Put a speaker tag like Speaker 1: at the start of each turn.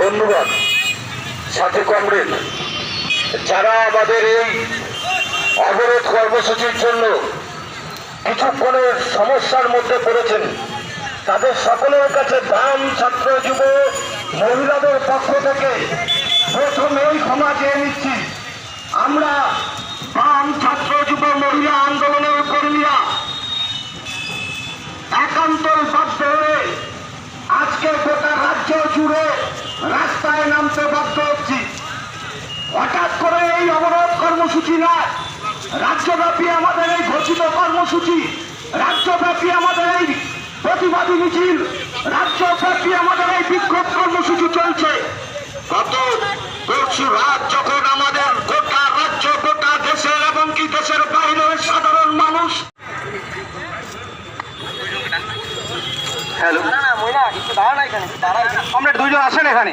Speaker 1: বন্ধুগণ সাথে কমরেড, যারা আমাদের এই অবরোধ কর্মসূচির জন্য কিছুক্ষণের সমস্যার মধ্যে পড়েছেন, তাদের সকলের কাছে বাম ছাত্র যুব মহিলাদের পক্ষ থেকে প্রথমেই ক্ষমা চেয়ে নিচ্ছি। আমরা বাম ছাত্র যুব মহিলা রাস্তায় নামতে বাধ্য হচ্ছি। হঠাৎ করে এই অবরোধ কর্মসূচি না রাজ্যব্যাপী আমাদের এই ঘোষিত কর্মসূচি রাজ্যব্যাপী আমাদের এই প্রতিবাদী মিছিল রাজ্যব্যাপী আমাদের এই বিক্ষোভ কর্মসূচি চলছে। গত পরশু রাত যখন আমাদের গোটা রাজ্য গোটা দেশের এবং কি দেশের বাইরের সাধারণ মানুষ হ্যালো।
Speaker 2: না না মহিলা একটু দাঁড়া না এখানে। দাঁড়ান কমরেড দুইজন আসেন এখানে